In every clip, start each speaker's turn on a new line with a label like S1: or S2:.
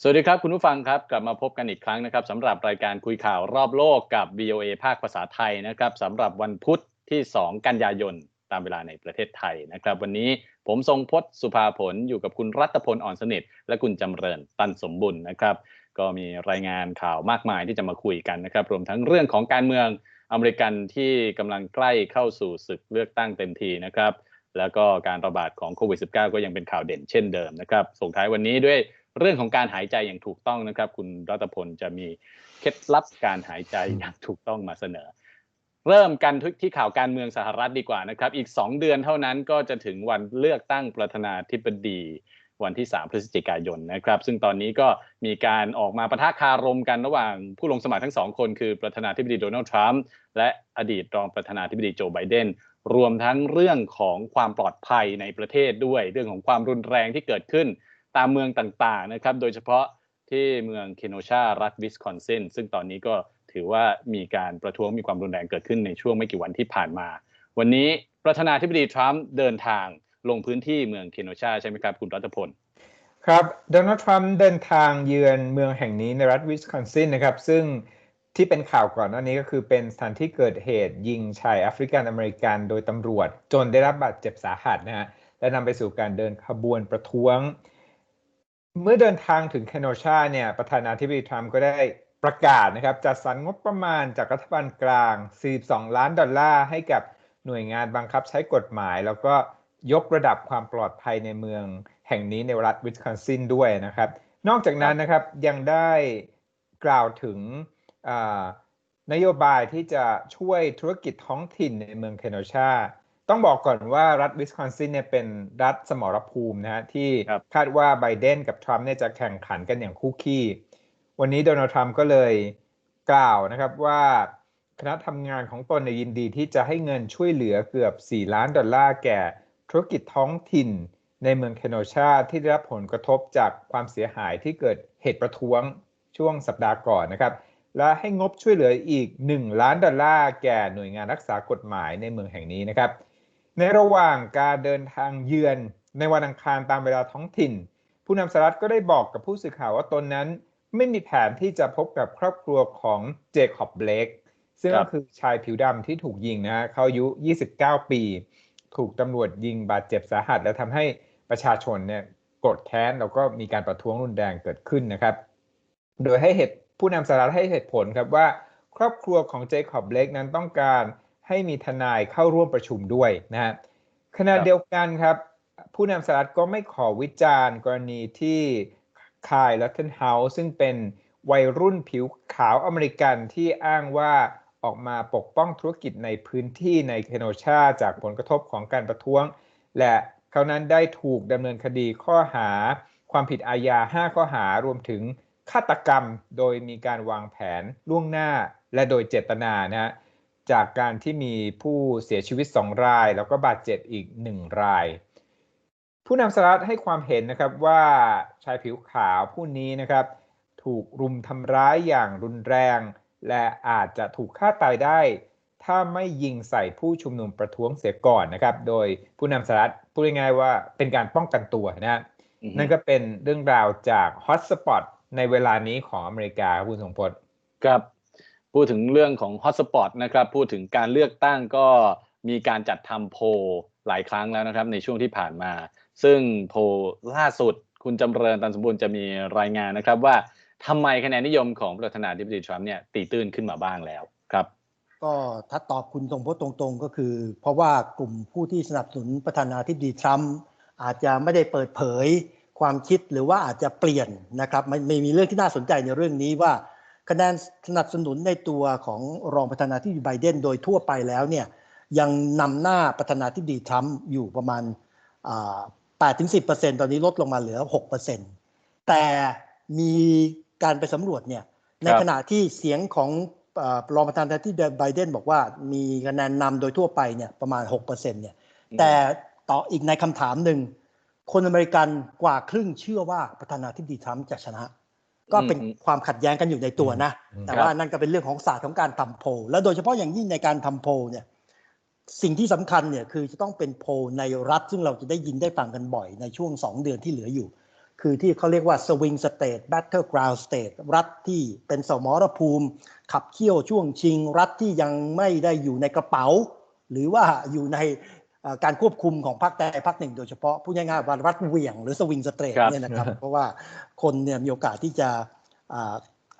S1: สวัสดีครับ คุณผู้ฟังครับ กลับมาพบกันอีกครั้งนะครับสำหรับรายการคุยข่าวรอบโลกกับ VOA ภาคภาษาไทยนะครับสำหรับวันพุธที่ 2 กันยายน ตามเวลาในประเทศไทยนะครับ วันนี้ผมทรงพจน์สุภาผลอยู่กับคุณรัตพลอ่อนสนิท และคุณจำเริญตันสมบุญนะครับ ก็มีรายงานข่าวมากมายที่จะมาคุยกันนะครับ รวมทั้งเรื่องของการเมืองอเมริกันที่กำลังใกล้เข้าสู่ศึกเลือกตั้งเต็มทีนะครับแล้วก็การระบาดของโควิด -19 ก็ยังเป็นข่าวเด่นเช่นเดิมนะครับส่งท้ายวันนี้ด้วย เรื่องของการหายใจอย่างถูกต้องนะครับ คุณรัตพลจะมีเคล็ดลับการหายใจอย่างถูกต้องมาเสนอ เริ่มกันที่ข่าวการเมืองสหรัฐดีกว่านะครับ อีก 2 เดือนเท่านั้นก็จะถึงวันเลือกตั้งประธานาธิบดีวันที่ 3 พฤศจิกายนนะครับ ซึ่งตอนนี้ก็มีการออกมาประทะคารมกันระหว่างผู้ลงสมัครทั้งสองคน คือประธานาธิบดีโดนัลด์ทรัมป์และอดีตรองประธานาธิบดีโจไบเดนรวมทั้งเรื่องของความปลอดภัยในประเทศด้วย เรื่องของความรุนแรงที่เกิดขึ้น ตามเมืองต่างๆนะครับ โดยเฉพาะที่เมืองเคโนชารัฐวิสคอนซินซึ่งตอนนี้ก็ถือว่ามีการประท้วงมีความรุนแรงเกิดขึ้นในช่วงไม่กี่วันที่ผ่านมา วันนี้ประธานาธิบดีทรัมป์เดินทางลงพื้นที่เมืองเคโนชาใช่ไหมครับคุณรัตพล
S2: ครับโดนัลด์ทรัมป์เดินทางเยือนเมืองแห่งนี้ในรัฐวิสคอนซินนะครับ ซึ่งที่เป็นข่าวก่อนหน้านี้ก็คือเป็นสถานที่เกิดเหตุยิงชายแอฟริกันอเมริกันโดยตำรวจ จนได้รับบาดเจ็บสาหัสนะฮะและนำไปสู่การเดินขบวนประท้วง เมื่อเดินทางถึงแคนโนชาเนี่ยประธานาธิบดีทรัมป์ก็ได้ประกาศนะครับจัดสรรงบประมาณจากรัฐบาลกลาง 42 ล้านดอลลาร์ให้กับหน่วยงานบังคับใช้กฎหมาย แล้วก็ยกระดับความปลอดภัยในเมืองแห่งนี้ในรัฐวิสคอนซินด้วยนะครับ นอกจากนั้นนะครับยังได้กล่าวถึงนโยบายที่จะช่วยธุรกิจท้องถิ่นในเมืองเคโนชา ต้องบอกก่อนว่ารัฐวิสคอนซินเนี่ยเป็นรัฐสมรภูมินะฮะที่คาดว่าไบเดนกับทรัมป์เนี่ยจะแข่งขันกันอย่างคู่ขี้ วันนี้โดนัลด์ทรัมป์ก็เลยกล่าวนะครับว่าคณะทำงานของตนในยินดีที่จะให้เงินช่วยเหลือเกือบ 4 ล้านดอลลาร์แก่ธุรกิจท้องถิ่นในเมืองเคโนชาที่ได้รับผลกระทบจากความเสียหายที่เกิดเหตุประท้วงช่วงสัปดาห์ก่อนนะครับ และให้งบช่วยเหลืออีก 1 ล้านดอลลาร์แก่หน่วยงานรักษากฎหมายในเมืองแห่งนี้นะครับ ในระหว่างการเดินทางเยือนในวันอังคารตามเวลาท้องถิ่น ผู้นำสหรัฐก็ได้บอกกับผู้สื่อข่าวว่าตนนั้น ไม่มีแผนที่จะพบกับครอบครัวของเจคอบเบลกซึ่งก็คือชายผิวดำที่ถูกยิงนะเขาอายุ 29 ปี ถูกตำรวจยิงบาดเจ็บสาหัส และทำให้ประชาชนเนี่ยกดแค้นแล้วก็มีการประท้วงรุนแรงเกิดขึ้นนะครับ โดยให้เหตุผู้นำสหรัฐให้เหตุผลครับว่า ครอบครัวของเจคอบเล็กนั้นต้องการ ให้มีทนายเข้าร่วมประชุมด้วยนะฮะขณะเดียวกันครับ ผู้นำสหรัฐก็ไม่ขอวิจารณ์กรณีที่คายลัตเทนเฮาส์ซึ่งเป็นวัยรุ่นผิวขาวอเมริกันที่อ้างว่าออกมาปกป้องธุรกิจในพื้นที่ในเคโนชาจากผลกระทบของการประท้วง และเขานั้นได้ถูกดำเนินคดีข้อหาความผิดอาญา 5 ข้อหารวมถึงฆาตกรรมโดยมีการวางแผนล่วงหน้าและโดยเจตนานะฮะ จากการที่มีผู้เสียชีวิต 2 ราย แล้วก็บาดเจ็บอีก 1 ราย ผู้นำสหรัฐให้ความเห็นนะครับว่าชายผิวขาวผู้นี้นะครับ ถูกรุมทำร้ายอย่างรุนแรง และอาจจะถูกฆ่าตายได้ ถ้าไม่ยิงใส่ผู้ชุมนุมประท้วงเสียก่อนนะครับ โดยผู้นำสหรัฐพูดง่ายๆว่าเป็นการป้องกันตัวนะนั่นก็เป็นเรื่องราวจากฮอตสปอตในเวลานี้ของอเมริกาคุณสงพจน์
S1: ครับ พูดถึงเรื่องของฮอตสปอตนะครับพูดถึงการเลือกตั้งก็มีการจัดทำโพหลายครั้งแล้วนะครับในช่วงที่ผ่านมา ซึ่งโพล่าสุดคุณจำเริญตันสมบูรณ์จะมีรายงานนะครับว่าทำไมคะแนนนิยมของประธานาธิบดีทรัมป์เนี่ยตีตื้นขึ้นมาบ้างแล้วครับ
S3: ก็ถ้าตอบคุณตรงพจตรงๆ ก็คือ เพราะว่ากลุ่มผู้ที่สนับสนุนประธานาธิบดีทรัมป์อาจจะไม่ได้เปิดเผยความคิดหรือว่าอาจจะเปลี่ยนนะครับมันไม่มีเรื่องที่น่าสนใจในเรื่องนี้ว่า คะแนนสนับสนุนในตัวของรองประธานาธิบดีไบเดนโดยทั่วไปแล้วเนี่ยยังนำหน้าประธานาธิบดีทรัมป์อยู่ประมาณ8ถึง10ตอนนี้ลดลงมาเหลือ 6แต่มีการไปสำรวจเนี่ยในขณะที่เสียงของรองประธานาธิบดีไบเดนบอกว่ามีคะแนนนำโดยทั่วไปเนี่ยประมาณ 6%เนี่ยแต่ต่ออีกในคำถามหนึ่งคนอเมริกันกว่าครึ่งเชื่อว่าประธานาธิบดีทรัมป์จะชนะ ก็เป็นความขัดแย้งกันอยู่ในตัวนะ แต่ว่านั่นก็เป็นเรื่องของศาสตร์ของการทำโพลและโดยเฉพาะอย่างยิ่งในการทำโพลเนี่ยสิ่งที่สำคัญเนี่ยคือจะต้องเป็นโพลในรัฐ ซึ่งเราจะได้ยินได้ฟังกันบ่อยในช่วงสองเดือนที่เหลืออยู่ คือที่เขาเรียกว่า swing state battleground state รัฐที่เป็นสมรภูมิ ขับเคี่ยวช่วงชิง รัฐที่ยังไม่ได้อยู่ในกระเป๋า หรือว่าอยู่ใน การควบคุมของพรรคใดพรรคหนึ่งโดยเฉพาะพูดง่ายๆว่ารัฐเหวี่ยงหรือสวิงสเตรทเนี่ยนะครับ เพราะว่าคนเนี่ยมีโอกาสที่จะ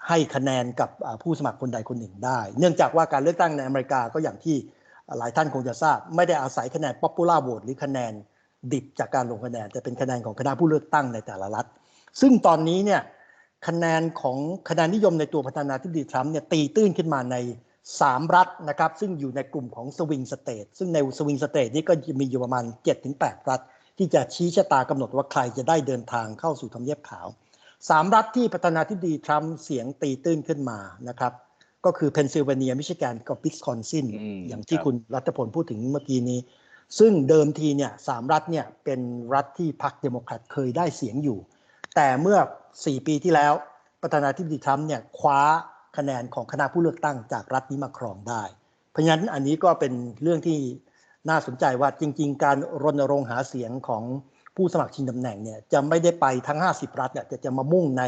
S3: ให้คะแนนกับผู้สมัครคนใดคนหนึ่งได้ เนื่องจากว่าการเลือกตั้งในอเมริกาก็อย่างที่หลายท่านคงจะทราบ ไม่ได้อาศัยคะแนน popular vote หรือคะแนนดิบจากการลงคะแนน แต่เป็นคะแนนของคณะผู้เลือกตั้งในแต่ละรัฐ ซึ่งตอนนี้เนี่ยคะแนนของคะแนนนิยมในตัวประธานาธิบดีทรัมป์เนี่ยตีตื้นขึ้นมาใน 3 รัฐนะครับ ซึ่งอยู่ในกลุ่มของสวิงสเตทซึ่งในสวิงสเตทนี้ก็มีอยู่ประมาณ 7-8 รัฐ ที่จะชี้ชะตากำหนดว่าใครจะได้เดินทางเข้าสู่ทำเนียบขาวสามรัฐที่ประธานาธิบดีทรัมป์เสียงตีตื้นขึ้นมานะครับก็คือเพนซิลเวเนียมิชิแกนกับวิสคอนซินอย่างที่คุณรัฐพลพูดถึงเมื่อกี้นี้ ซึ่งเดิมทีเนี่ยสามรัฐเนี่ยเป็นรัฐที่พรรคเดโมแครตเคยได้เสียงอยู่ แต่เมื่อ 4 ปีที่แล้ว ประธานาธิบดีทรัมป์เนี่ยคว้า คะแนนของคณะผู้เลือกตั้งจากรัฐนี้มาครองได้ เพราะฉะนั้นอันนี้ก็เป็นเรื่องที่น่าสนใจว่าจริง ๆ การรณรงค์หาเสียงของผู้สมัครชิงตำแหน่งเนี่ยจะไม่ได้ไปทั้ง 50 รัฐเนี่ยจะจะมามุ่งใน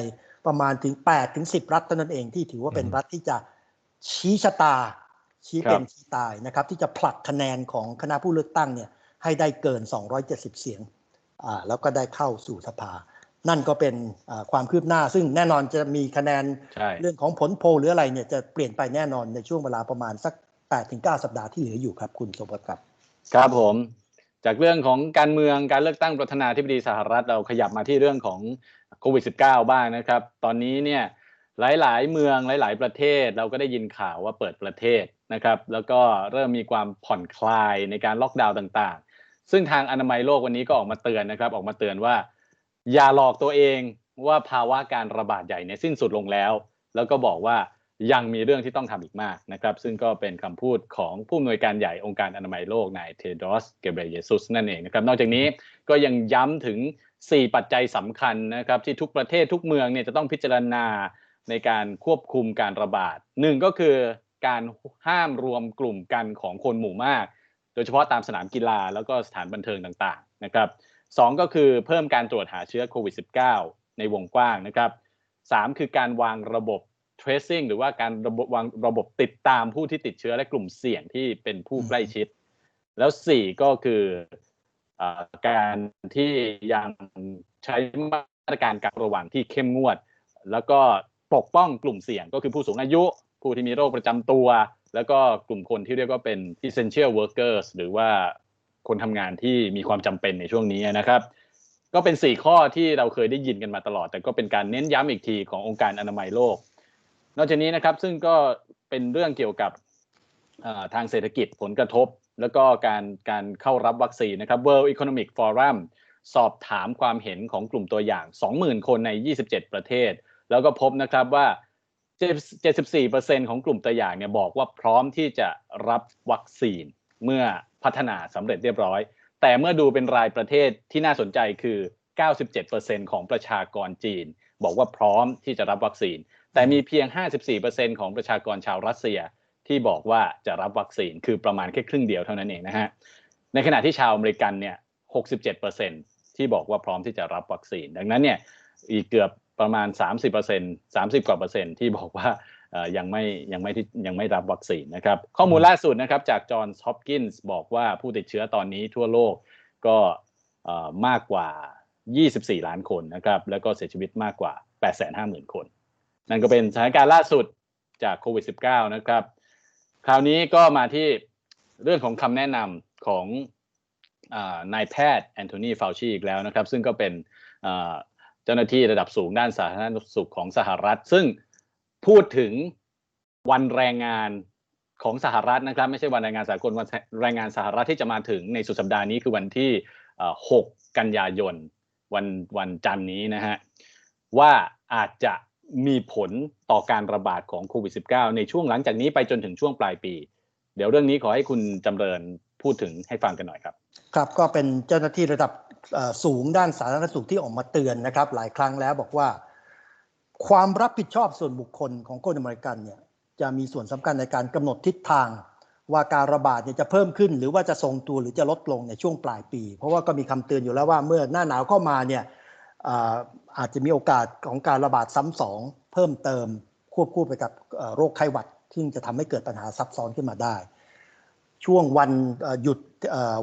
S3: ประมาณถึง8ถึง10 รัฐเท่านั้นเองที่ถือว่าเป็นรัฐที่จะชี้ชะตา ชี้เป็นชี้ตายนะครับ ที่จะผลักคะแนนของคณะผู้เลือกตั้งเนี่ยให้ได้เกิน 270 เสียงอ่าแล้วก็ได้เข้าสู่สภา นั่นก็เป็นความคืบหน้า ซึ่งแน่นอนจะมีคะแนนเรื่องของผลโพลหรืออะไรเนี่ยจะเปลี่ยนไปแน่นอนในช่วงเวลาประมาณสัก8-9 สัปดาห์ที่เหลืออยู่ครับคุณสมบัติครับ
S1: ครับผม จากเรื่องของการเมืองการเลือกตั้งประธานาธิบดีสหรัฐเราขยับมาที่เรื่องของโควิด -19 บ้างนะครับ ตอนนี้เนี่ยหลายๆ เมืองหลาย ๆ ประเทศเราก็ได้ยินข่าวว่าเปิดประเทศนะครับ แล้วก็เริ่มมีความผ่อนคลายในการล็อกดาวน์ต่างๆ ซึ่งทางอนามัยโลกวันนี้ก็ออกมาเตือนนะครับ ออกมาเตือนว่า อย่าหลอกตัวเองว่าภาวะการระบาดใหญ่เนี่ยสิ้นสุดลงแล้ว แล้วก็บอกว่ายังมีเรื่องที่ต้องทำอีกมากนะครับ ซึ่งก็เป็นคำพูดของผู้อำนวยการใหญ่องค์การอนามัยโลกนายเทดรอสเกเบรเยซุสนั่นเองนะครับ นอกจากนี้ก็ยังย้ำถึง 4 ปัจจัยสำคัญนะครับ ที่ทุกประเทศทุกเมืองเนี่ยจะต้องพิจารณาในการควบคุมการระบาดหนึ่งก็คือการห้ามรวมกลุ่มกันของคนหมู่มาก โดยเฉพาะตามสนามกีฬาแล้วก็สถานบันเทิงต่างๆนะครับ สองก็คือเพิ่มการตรวจหาเชื้อโควิด -19 ในวงกว้างนะครับสามคือการวางระบบ tracing หรือว่าการระบบวางระบบติดตามผู้ที่ติดเชื้อและกลุ่มเสี่ยงที่เป็นผู้ใกล้ชิด แล้วสี่ก็คืออการที่ยังใช้มาตรการกักระวังที่เข้มงวด แล้วก็ปกป้องกลุ่มเสี่ยงก็คือผู้สูงอายุ ผู้ที่มีโรคประจำตัว แล้วก็กลุ่มคนที่เรียกว่าเป็น essential workers หรือว่า คนทำงานที่มีความจำเป็นในช่วงนี้นะครับ ก็เป็น 4 ข้อที่เราเคยได้ยินกันมาตลอด แต่ก็เป็นการเน้นย้ำอีกทีขององค์การอนามัยโลก นอกจากนี้นะครับซึ่งก็เป็นเรื่องเกี่ยวกับทางเศรษฐกิจผลกระทบ แล้วก็การการเข้ารับวัคซีนนะครับ World Economic Forum สอบถามความเห็นของกลุ่มตัวอย่าง 20,000 คนใน 27 ประเทศ แล้วก็พบนะครับว่า 74%ของกลุ่มตัวอย่างเนี่ยบอกว่าพร้อมที่จะรับวัคซีนเมื่อ พัฒนาสำเร็จเรียบร้อย แต่เมื่อดูเป็นรายประเทศที่น่าสนใจคือ 97%ของประชากรจีน บอกว่าพร้อมที่จะรับวัคซีน แต่มีเพียง 54%ของประชากรชาวรัสเซียที่บอกว่าจะรับวัคซีนคือประมาณแค่ครึ่งเดียวเท่านั้นเองนะฮะในขณะที่ชาวอเมริกันเนี่ย 67%ที่บอกว่าพร้อมที่จะรับวัคซีน ดังนั้นเนี่ยอีกเกือบประมาณ 30% 30กว่าเปอร์เซ็นต์ที่บอกว่า ยังไม่ยังไม่ที่ยังไม่รับวัคซีนนะครับ ข้อมูลล่าสุดนะครับจากจอห์นฮอปกินส์บอกว่าผู้ติดเชื้อตอนนี้ทั่วโลกก็มากกว่า 24 ล้านคนนะครับ แล้วก็เสียชีวิตมากกว่า 850,000 คน นั่นก็เป็นสถานการณ์ล่าสุดจากโควิด -19 นะครับ คราวนี้ก็มาที่เรื่องของคำแนะนำของนายแพทย์แอนโทนีฟาวชีอีกแล้วนะครับ ซึ่งก็เป็นเจ้าหน้าที่ระดับสูงด้านสาธารณสุขของสหรัฐ ซึ่ง พูดถึงวันแรงงานของสหรัฐนะครับ ไม่ใช่วันแรงงานสากลวันแรงงานสหรัฐที่จะมาถึงในสุดสัปดาห์นี้คือวันที่ 6 กันยายนวันวันจันนี้นะฮะว่าอาจจะมีผลต่อการระบาดของโควิด -19 ในช่วงหลังจากนี้ไปจนถึงช่วงปลายปี เดี๋ยวเรื่องนี้ขอให้คุณจำเริญพูดถึงให้ฟังกันหน่อยครับ
S3: ครับก็เป็นเจ้าหน้าที่ระดับสูงด้านสาธารณสุขที่ออกมาเตือนนะครับ หลายครั้งแล้วบอกว่า ความรับผิดชอบส่วนบุคคลของคนอเมริกันเนี่ยจะมีส่วนสำคัญในการกำหนดทิศทาง ว่าการระบาดเนี่ยจะเพิ่มขึ้น หรือว่าจะทรงตัวหรือจะลดลงในช่วงปลายปี เพราะว่าก็มีคำเตือนอยู่แล้วว่าเมื่อหน้าหนาวเข้ามาเนี่ยอาจจะมีโอกาสของการระบาดซ้ำสองเพิ่มเติมควบคู่ไปกับโรคไข้หวัดซึ่งจะทำให้เกิดปัญหาซับซ้อนขึ้นมาได้ ช่วงวันหยุด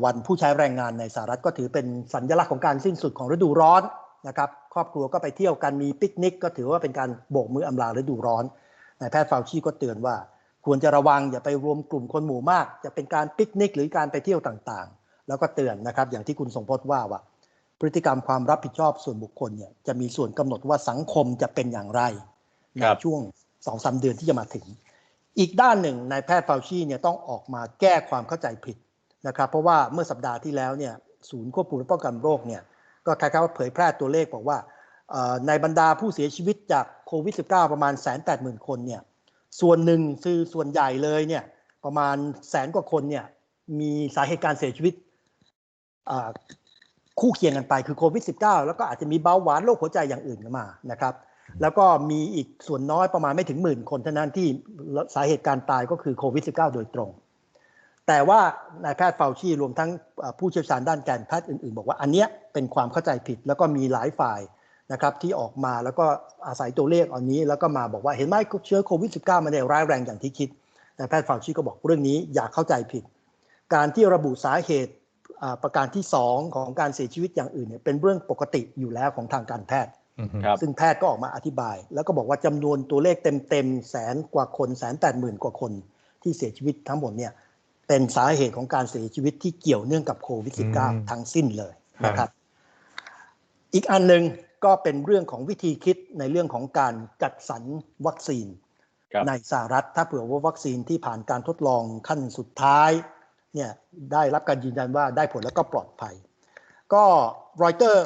S3: วันผู้ใช้แรงงานในสหรัฐก็ถือเป็นสัญลักษณ์ของการสิ้นสุดของฤดูร้อนนะครับ ครอบครัวก็ไปเที่ยวกันมีปิกนิก ก็ถือว่าเป็นการโบกมืออำลาฤดูร้อนนายแพทย์ฟาวชีก็เตือนว่า ควรจะระวังอย่าไปรวมกลุ่มคนหมู่มาก จะเป็นการปิกนิก หรือการไปเที่ยวต่างๆ แล้วก็เตือนนะครับ อย่างที่คุณทรงพจน์ว่าว่า พฤติกรรมความรับผิดชอบส่วนบุคคลเนี่ยจะมีส่วนกำหนดว่าสังคมจะเป็นอย่างไรในช่วงสองสาเดือนที่จะมาถึง อีกด้านหนึ่งนายแพทย์ฟาวชีเนี่ยต้องออกมาแก้ความเข้าใจผิดนะครับ เพราะว่าเมื่อสัปดาห์ที่แล้วเนี่ยศูนย์ควบคุมและป้องกันโรคเนี่ย ก็คล้ายๆว่าเผยแพร่ตัวเลขบอกว่าในบรรดาผู้เสียชีวิตจากโควิด -19 ประมาณแสนแปดหมื่นคนเนี่ยส่วนหนึ่งคือส่วนใหญ่เลยเนี่ยประมาณแสนกว่าคนเนี่ยมีสาเหตุการเสียชีวิตคู่เคียงกันไปคือโควิด -19 แล้วก็อาจจะมีเบาหวานโรคหัวใจอย่างอื่นมานะครับแล้วก็มีอีกส่วนน้อยประมาณไม่ถึงหมื่นคนเท่านั้นที่สาเหตุการตายก็คือโควิด -19 โดยตรง แต่ว่านายแพทย์เฟลชีรวมทั้งผู้เชี่ยวชาญด้านการแพทย์อื่นๆ บอกว่าอันเนี้ยเป็นความเข้าใจผิดแล้วก็มีหลายฝ่ายนะครับที่ออกมาแล้วก็อาศัยตัวเลขอันนี้ แล้วก็มาบอกว่าเห็นไหมเชื้อโควิด -19 มันได้ร้ายแรงอย่างที่คิดนายแพทย์เฟลชีก็บอกเรื่องนี้อย่าเข้าใจผิด การที่ระบุสาเหตุประการที่ 2 ของการเสียชีวิตอย่างอื่นเนี่ยเป็นเรื่องปกติอยู่แล้วของทางการแพทย์ซึ่งแพทย์ก็ออกมาอธิบาย แล้วก็บอกว่าจำนวนตัวเลขเต็มๆแสนกว่าคนแสนแปดหมื่นกว่าคนที่เสียชีวิตทั้งหมดเนี่ย เป็นสาเหตุของการเสียชีวิตที่เกี่ยวเนื่องกับโควิด -19 ทั้งสิ้นเลยนะครับ อีกอันหนึ่งก็เป็นเรื่องของวิธีคิดในเรื่องของการจัดสรรวัคซีน ในสหรัฐถ้าเผื่อว่าวัคซีนที่ผ่านการทดลองขั้นสุดท้ายเนี่ยได้รับการยืนยันว่าได้ผลแล้วก็ปลอดภัย ก็รอยเตอร์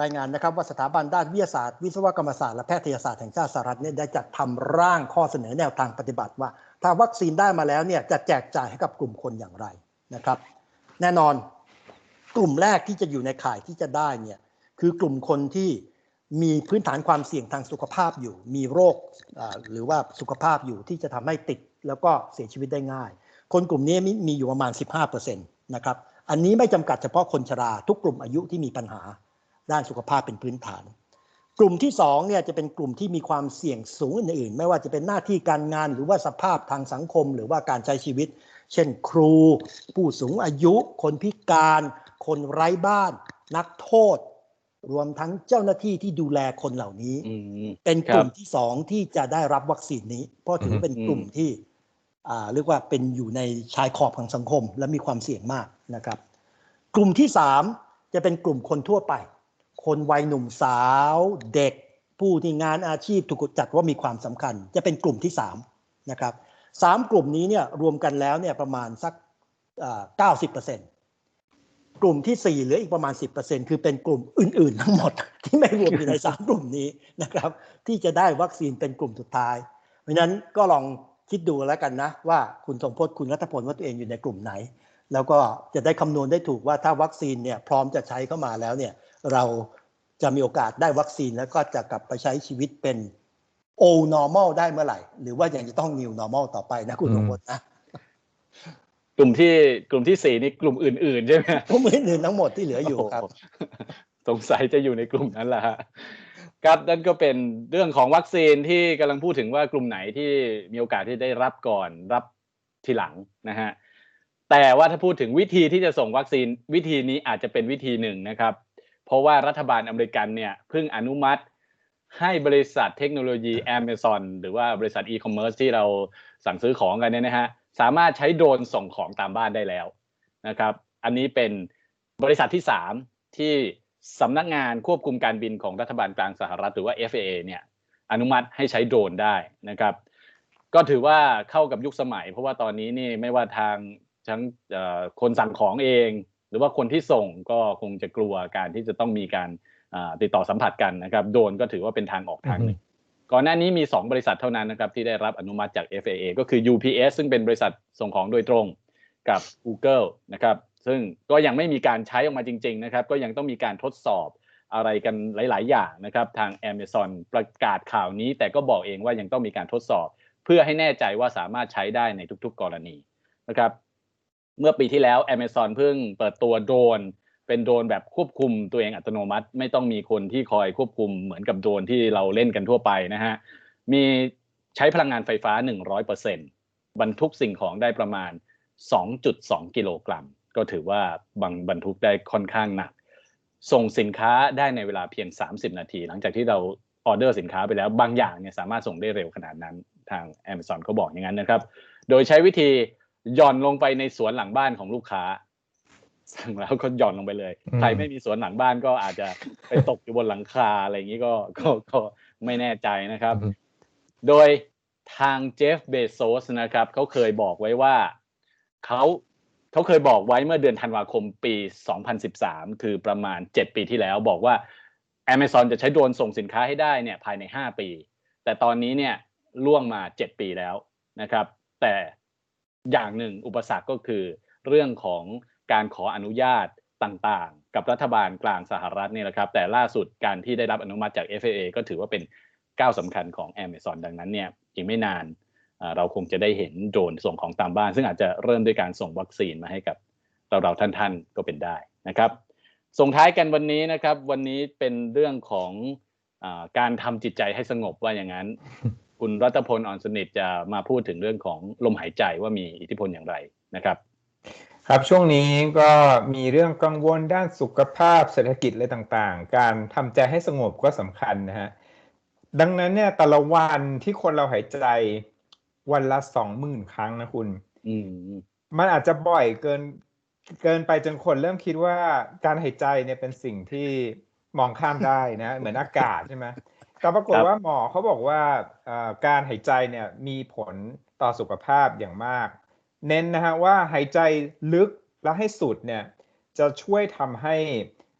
S3: รายงานนะครับ ว่าสถาบันด้านวิทยาศาสตร์ วิศวกรรมศาสตร์และแพทยศาสตร์แห่งชาติสหรัฐเนี่ยได้จัดทำร่างข้อเสนอแนวทางปฏิบัติว่า ถ้าวัคซีนได้มาแล้วเนี่ยจะแจกจ่ายให้กับกลุ่มคนอย่างไรนะครับ แน่นอนกลุ่มแรกที่จะอยู่ในข่ายที่จะได้เนี่ยคือกลุ่มคนที่มีพื้นฐานความเสี่ยงทางสุขภาพอยู่ มีโรคหรือว่าสุขภาพอยู่ที่จะทำให้ติดแล้วก็เสียชีวิตได้ง่าย คนกลุ่มนี้มีอยู่ประมาณ 15%นะครับอันนี้ไม่จำกัดเฉพาะคนชราทุกกลุ่มอายุที่มีปัญหา ด้านสุขภาพเป็นพื้นฐาน กลุ่มที่2เนี่ยจะเป็นกลุ่มที่มีความเสี่ยงสูงอื่นๆ ไม่ว่าจะเป็นหน้าที่การงานหรือว่าสภาพทางสังคม หรือว่าการใช้ชีวิต เช่น ครู ผู้สูงอายุ คนพิการ คนไร้บ้าน นักโทษ รวมทั้งเจ้าหน้าที่ที่ดูแลคนเหล่านี้เป็นกลุ่มที่สองที่จะได้รับวัคซีนนี้ เพราะถือเป็นกลุ่มที่เรียกว่าเป็นอยู่ในชายขอบของสังคม และมีความเสี่ยงมากนะครับ กลุ่มที่สามจะเป็นกลุ่มคนทั่วไป คนวัยหนุ่มสาว เด็ก ผู้ที่งานอาชีพถูกจัดว่ามีความสำคัญ จะเป็นกลุ่มที่3นะครับสามกลุ่มนี้เนี่ยรวมกันแล้วเนี่ยประมาณสักเก้าสิบเปอร์เซ็นต์กลุ่มที่ 4 เหลืออีกประมาณ 10%คือเป็นกลุ่มอื่น ๆ ทั้งหมด ที่ไม่รวมอยู่ในสามกลุ่มนี้นะครับ ที่จะได้วัคซีนเป็นกลุ่มสุดท้าย เพราะฉะนั้นก็ลองคิดดูแล้วกันนะ ว่าคุณสมพศคุณรัฐพลว่าตัวเองอยู่ในกลุ่มไหน แล้วก็จะได้คำนวณได้ถูกว่าถ้าวัคซีนเนี่ยพร้อมจะใช้เข้ามาแล้วเนี่ย เราจะมีโอกาสได้วัคซีนแล้วก็จะกลับไปใช้ชีวิตเป็น old normal ได้เมื่อไหร่ หรือว่ายังจะต้อง new normal ต่อไปนะคุณสมบูรณ์นะ
S1: กลุ่มที่กลุ่มที่สี่นี่กลุ่มอื่นๆใช่ไหม
S3: กลุ่มอื่นๆทั้งหมดที่เหลืออยู่ครับ
S1: สงสัยจะอยู่ในกลุ่มนั้นแหละฮะครับนั่นก็เป็นเรื่องของวัคซีนที่กำลังพูดถึงว่ากลุ่มไหนที่มีโอกาสที่ได้รับก่อนรับทีหลังนะฮะแต่ว่าถ้าพูดถึงวิธีที่จะส่งวัคซีนวิธีนี้อาจจะเป็นวิธีหนึ่งนะครับ เพราะว่ารัฐบาลอเมริกันเนี่ยเพิ่งอนุมัติให้บริษัทเทคโนโลยี Amazon หรือว่าบริษัทอีคอมเมิร์ซที่เราสั่งซื้อของกันเนี่ยนะฮะสามารถใช้โดรนส่งของตามบ้านได้แล้วนะครับ อันนี้เป็นบริษัทที่ 3 ที่สำนักงานควบคุมการบินของรัฐบาลกลางสหรัฐหรือว่า FAA เนี่ยอนุมัติให้ใช้โดรนได้นะครับ ก็ถือว่าเข้ากับยุคสมัย เพราะว่าตอนนี้นี่ไม่ว่าทางทั้งคนสั่งของเอง หรือว่าคนที่ส่งก็คงจะกลัวการที่จะต้องมีการติดต่อสัมผัสกันนะครับ โดนก็ถือว่าเป็นทางออกทางหนึ่งก่อนหน้านี้มี 2 บริษัทเท่านั้นนะครับที่ได้รับอนุมัติจาก FAA ก็คือ UPS ซึ่งเป็นบริษัทส่งของโดยตรงกับ Google นะครับซึ่งก็ยังไม่มีการใช้ออกมาจริง ๆ นะครับ ก็ยังต้องมีการทดสอบอะไรกันหลาย ๆ อย่างนะครับทาง Amazon ประกาศข่าวนี้ แต่ก็บอกเองว่ายังต้องมีการทดสอบ เพื่อให้แน่ใจว่าสามารถใช้ได้ในทุก ๆ กรณีนะครับ เมื่อปีที่แล้ว Amazon เพิ่งเปิดตัวโดรน เป็นโดรนแบบควบคุมตัวเองอัตโนมัติ ไม่ต้องมีคนที่คอยควบคุมเหมือนกับโดรนที่เราเล่นกันทั่วไปนะฮะ มีใช้พลังงานไฟฟ้า 100%บรรทุกสิ่งของได้ประมาณ 2.2 กิโลกรัม ก็ถือว่าบางบรรทุกได้ค่อนข้างหนัก ส่งสินค้าได้ในเวลาเพียง 30 นาที หลังจากที่เราออเดอร์สินค้าไปแล้วบางอย่างเนี่ยสามารถส่งได้เร็วขนาดนั้นทาง Amazon เขาบอกอย่างนั้นนะครับ โดยใช้วิธี หย่อนลงไปในสวนหลังบ้านของลูกค้า สั่งแล้วก็หย่อนลงไปเลย
S2: อืม
S1: ใครไม่มีสวนหลังบ้านก็อาจจะไปตกอยู่บนหลังคาอะไรอย่างนี้ก็ก็ก็ไม่แน่ใจนะครับ โดยทางเจฟเบโซสนะครับเขาเคยบอกไว้ว่าเขาเขาเคยบอกไว้เมื่อเดือนธันวาคมปี 2013 คือประมาณ 7 ปีที่แล้วบอกว่า Amazon จะใช้โดรนส่งสินค้าให้ได้เนี่ยภายใน 5 ปี แต่ตอนนี้เนี่ยล่วงมา 7 ปีแล้วนะครับ แต่ อย่างหนึ่งอุปสรรคก็คือ เรื่องของการขออนุญาตต่างๆ กับรัฐบาลกลางสหรัฐนี่แหละครับ แต่ล่าสุดการที่ได้รับอนุมัติจาก FAA ก็ถือว่าเป็นก้าวสำคัญของ Amazon ดังนั้นเนี่ยอีกไม่นานเราคงจะได้เห็นโดรนส่งของตามบ้าน ซึ่งอาจจะเริ่มด้วยการส่งวัคซีนมาให้กับเราๆท่านๆก็เป็นได้นะครับ ส่งท้ายกันวันนี้นะครับ วันนี้เป็นเรื่องของอการทำจิตใจให้สงบว่าอย่างนั้น คุณรัตพลอ่อนสนิทจะมาพูดถึงเรื่องของลมหายใจว่ามีอิทธิพลอย่างไรนะครับ
S2: ครับช่วงนี้ก็มีเรื่องกังวลด้านสุขภาพเศรษฐกิจอะไรต่างๆ การทำใจให้สงบก็สำคัญนะฮะดังนั้นเนี่ยแต่ละวันที่คนเราหายใจวันละสองหมื่นครั้งนะคุณ
S1: อืม
S2: มันอาจจะบ่อยเกินเกินไปจนคนเริ่มคิดว่าการหายใจเนี่ยเป็นสิ่งที่มองข้ามได้นะ เหมือนอากาศใช่ไหม แต่ปรากฏ
S1: ครับ
S2: ว่าหมอเขาบอกว่าเอ่อการหายใจเนี่ยมีผลต่อสุขภาพอย่างมาก เน้นนะฮะว่าหายใจลึกและให้สุดเนี่ยจะช่วยทำให้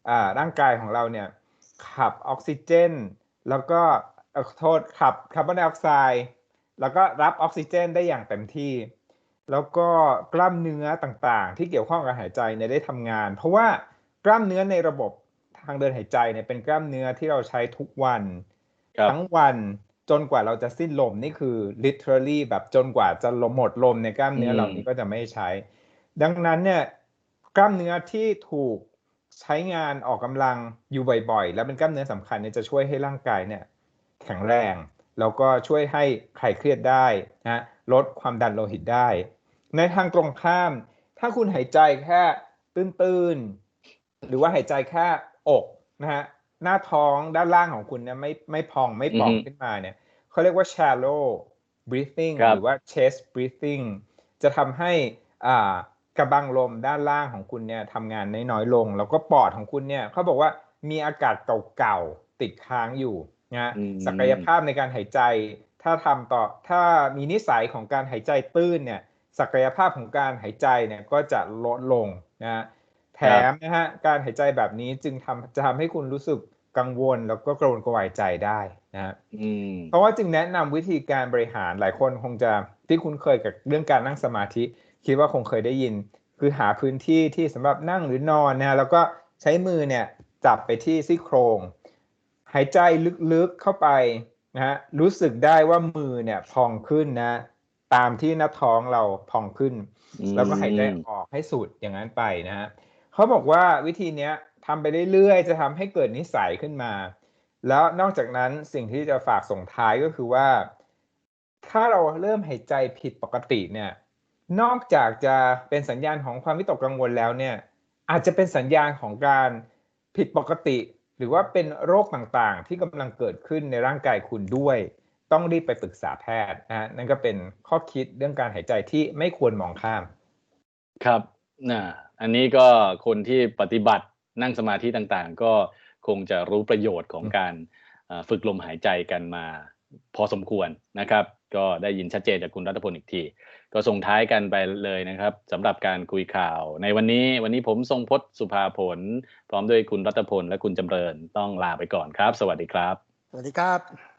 S2: อ่าร่างกายของเราเนี่ยขับออกซิเจน แล้วก็เอ่อขอโทษขับคาร์บอนไดออกไซด์แล้วก็รับออกซิเจนได้อย่างเต็มที่ แล้วก็กล้ามเนื้อต่างๆ ที่เกี่ยวข้องกับหายใจเนี่ยได้ทำงาน เพราะว่ากล้ามเนื้อในระบบทางเดินหายใจเนี่ยเป็นกล้ามเนื้อที่เราใช้ทุกวัน
S1: ครับ
S2: ทั้งวันจนกว่าเราจะสิ้นลมนี่คือ literally แบบจนกว่าจะลมหมดลมในกล้ามเนื้อเหล่านี้ก็จะไม่ใช้ ดังนั้นเนี่ยกล้ามเนื้อที่ถูกใช้งานออกกำลังอยู่บ่อยๆ แล้วเป็นกล้ามเนื้อสำคัญเนี่ยจะช่วยให้ร่างกายเนี่ยแข็งแรง แล้วก็ช่วยให้คลายเครียดได้นะลดความดันโลหิตได้ ในทางตรงข้าม ถ้าคุณหายใจแค่ตื้นๆ หรือว่าหายใจแค่อกนะฮะ หน้าท้องด้านล่างของคุณเนี่ยไม่ไม่พองไม่ป่อง
S1: อือฮึ
S2: ขึ้นมาเนี่ยเขาเรียกว่า shallow breathing
S1: ครับ
S2: หรือว่า chest breathing จะทำให้อ่ากระบังลมด้านล่างของคุณเนี่ยทำงานน้อยๆลง แล้วก็ปอดของคุณเนี่ยเขาบอกว่ามีอากาศเก่าๆติดค้างอยู่นะฮะ
S1: อืม
S2: ศักยภาพในการหายใจ ถ้าทำต่อถ้ามีนิสัยของการหายใจตื้นเนี่ยศักยภาพของการหายใจเนี่ยก็จะลดลงนะฮะ แถมนะฮะการหายใจแบบนี้จึงทำจะทำให้คุณรู้สึกกังวลแล้วก็กระวนกระวายใจได้นะฮะ
S1: อืม
S2: เพราะว่าจึงแนะนำวิธีการบริหารหลายคนคงจะที่คุ้นเคยกับเรื่องการนั่งสมาธิ คิดว่าคงเคยได้ยิน คือหาพื้นที่ที่สำหรับนั่งหรือนอนนะฮะแล้วก็ใช้มือเนี่ยจับไปที่ซี่โครง หายใจลึกๆเข้าไปนะฮะรู้สึกได้ว่ามือเนี่ยพองขึ้นนะตามที่หน้าท้องเราพองขึ้น แล้วก็หายใจออกให้สุดอย่างนั้นไปนะฮะ เขาบอกว่าวิธีเนี้ยทำไปเรื่อยๆ จะทำให้เกิดนิสัยขึ้นมา แล้วนอกจากนั้นสิ่งที่จะฝากส่งท้ายก็คือว่า ถ้าเราเริ่มหายใจผิดปกติเนี่ย นอกจากจะเป็นสัญญาณของความวิตกกังวลแล้วเนี่ย อาจจะเป็นสัญญาณของการผิดปกติ หรือว่าเป็นโรคต่างๆ ที่กำลังเกิดขึ้นในร่างกายคุณด้วย ต้องรีบไปปรึกษาแพทย์นะนั่นก็เป็นข้อคิดเรื่องการหายใจที่ไม่ควรมองข้าม
S1: ครับนะ อันนี้ก็คนที่ปฏิบัตินั่งสมาธิต่างๆ ก็คงจะรู้ประโยชน์ของการเอ่อฝึกลมหายใจกันมาพอสมควรนะครับ ก็ได้ยินชัดเจนจากคุณรัตพลอีกที ก็ส่งท้ายกันไปเลยนะครับสำหรับการคุยข่าว ในวันนี้วันนี้ผมทรงพจน์สุภาผล พร้อมด้วยคุณรัตพลและคุณจำเริญต้องลาไปก่อนครับ สวัสดีครับ
S3: สวัสดีครับ